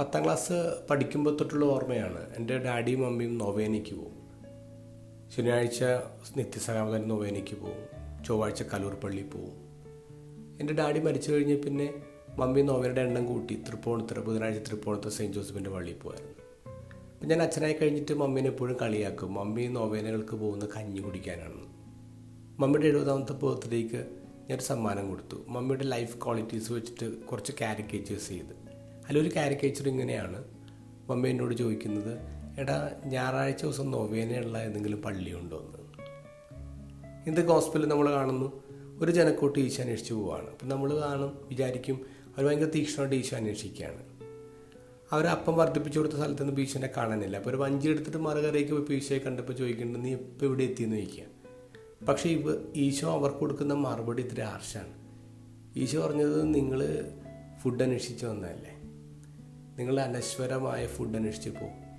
പത്താം ക്ലാസ് പഠിക്കുമ്പോൾ തൊട്ടുള്ള ഓർമ്മയാണ്. എന്റെ ഡാഡിയും മമ്മിയും നൊവേനയ്ക്ക് പോകും ശനിയാഴ്ച നിത്യസഹാമതൻ നൊവേനയ്ക്ക് പോകും ചൊവ്വാഴ്ച കലൂർ പള്ളി പോകും എന്റെ ഡാഡി മരിച്ചു കഴിഞ്ഞ് പിന്നെ മമ്മി നൊവേനയുടെ എണ്ണം കൂട്ടി തൃപ്പൂണിത്തുറ ബുധനാഴ്ച തൃപ്പൂണിത്തുറ സെയിന്റ് ജോസഫിന്റെ പള്ളിയിൽ പോയായിരുന്നു അപ്പം ഞാൻ അച്ഛനായി കഴിഞ്ഞിട്ട് മമ്മീനെ എപ്പോഴും കളിയാക്കും. മമ്മി നോവേനകൾക്ക് പോകുന്ന കഞ്ഞി കുടിക്കാനാണ്. മമ്മിയുടെ എഴുപതാമത്തെ ബർത്ത്ഡേക്ക് ഞാനൊരു സമ്മാനം കൊടുത്തു. മമ്മിയുടെ ലൈഫ് ക്വാളിറ്റീസ് വെച്ചിട്ട് കുറച്ച് കാരിക്കേച്ചേഴ്സ് ചെയ്ത്. അതിലൊരു കാരിക്കേച്ചർ ഇങ്ങനെയാണ്. മമ്മി എന്നോട് ചോദിക്കുന്നത് എടാ ഞായറാഴ്ച ദിവസം നൊവേനയുള്ള ഏതെങ്കിലും പള്ളിയുണ്ടോ എന്ന്? ഇന്ന് ഗോസ്പിൽ നമ്മൾ കാണുന്നു. ഒരു ജനക്കൂട്ട് ഈശോ അന്വേഷിച്ച് പോവാണ്. അപ്പം നമ്മൾ കാണും വിചാരിക്കും അവർ ഭയങ്കര തീക്ഷ്ണമായിട്ട് ഈശോ അന്വേഷിക്കുകയാണ്. അവർ അപ്പം വർദ്ധിപ്പിച്ചു കൊടുത്ത സ്ഥലത്ത് നിന്ന് ഈശോനെ കാണാനില്ല. അപ്പോൾ ഒരു വഞ്ചി എടുത്തിട്ട് മറുകരയ്ക്ക് പോയി ഈശോയെ കണ്ടപ്പോൾ ചോദിക്കുന്നുണ്ട് നീ ഇപ്പോൾ ഇവിടെ എത്തിയെന്ന് ചോദിക്കുക പക്ഷേ ഇവ ഈശോ അവർക്ക് കൊടുക്കുന്ന മറുപടി ഇത്തിരി ആർഷാണ് ഈശോ പറഞ്ഞത് നിങ്ങൾ ഫുഡ് അന്വേഷിച്ച് വന്നതല്ലേ? നിങ്ങൾ അനശ്വരമായ ഫുഡ് അന്വേഷിച്ച് പോകും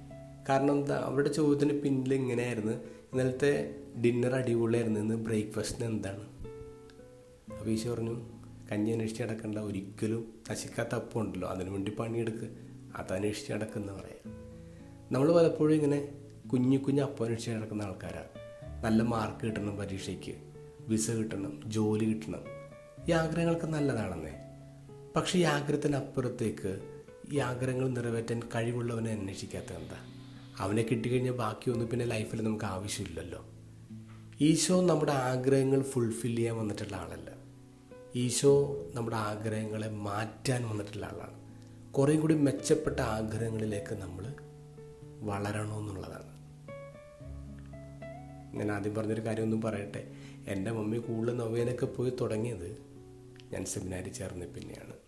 കാരണം എന്താ അവരുടെ ചോദ്യത്തിന് പിന്നിൽ ഇങ്ങനെയായിരുന്നു. ഇന്നലത്തെ ഡിന്നർ അടിപൊളിയായിരുന്നു. ഇന്ന് ബ്രേക്ക്ഫാസ്റ്റിന് എന്താണ്? അപ്പോൾ ഈശോ പറഞ്ഞു കഞ്ഞി അന്വേഷിച്ച് നടക്കേണ്ട. ഒരിക്കലും നശിക്കാത്ത അപ്പം ഉണ്ടല്ലോ. അതിനു വേണ്ടി പണിയെടുക്ക്. അത് അന്വേഷിച്ച് നടക്കുന്ന പറയാം. നമ്മൾ പലപ്പോഴും ഇങ്ങനെ കുഞ്ഞു കുഞ്ഞു അപ്പം അന്വേഷിച്ച് നടക്കുന്ന ആൾക്കാരാണ് നല്ല മാർക്ക് കിട്ടണം പരീക്ഷയ്ക്ക്. വിസ കിട്ടണം ജോലി കിട്ടണം. ഈ ആഗ്രഹങ്ങളൊക്കെ നല്ലതാണെന്നേ. പക്ഷേ ഈ ആഗ്രഹത്തിനപ്പുറത്തേക്ക് ഈ ആഗ്രഹങ്ങൾ നിറവേറ്റാൻ കഴിവുള്ളവനെ അന്വേഷിക്കാത്തത് എന്താ? അവനെ കിട്ടിക്കഴിഞ്ഞാൽ ബാക്കിയൊന്നും പിന്നെ ലൈഫിൽ നമുക്ക് ആവശ്യമില്ലല്ലോ. ഈശോ നമ്മുടെ ആഗ്രഹങ്ങൾ ഫുൾഫിൽ ചെയ്യാൻ വന്നിട്ടുള്ള ആളല്ല. ഈശോ നമ്മുടെ ആഗ്രഹങ്ങളെ മാറ്റാൻ വന്നിട്ടുള്ള ആളാണ്. കുറേ കൂടി മെച്ചപ്പെട്ട ആഗ്രഹങ്ങളിലേക്ക് നമ്മൾ വളരണമെന്നുള്ളതാണ്. ഞാൻ ആദ്യം പറഞ്ഞൊരു കാര്യമൊന്നും പറയട്ടെ. എന്റെ മമ്മി കൂടുതൽ നൊവേനൊക്കെ പോയി തുടങ്ങിയത് ഞാൻ സെമിനാരി ചേർന്ന പിന്നെയാണ്.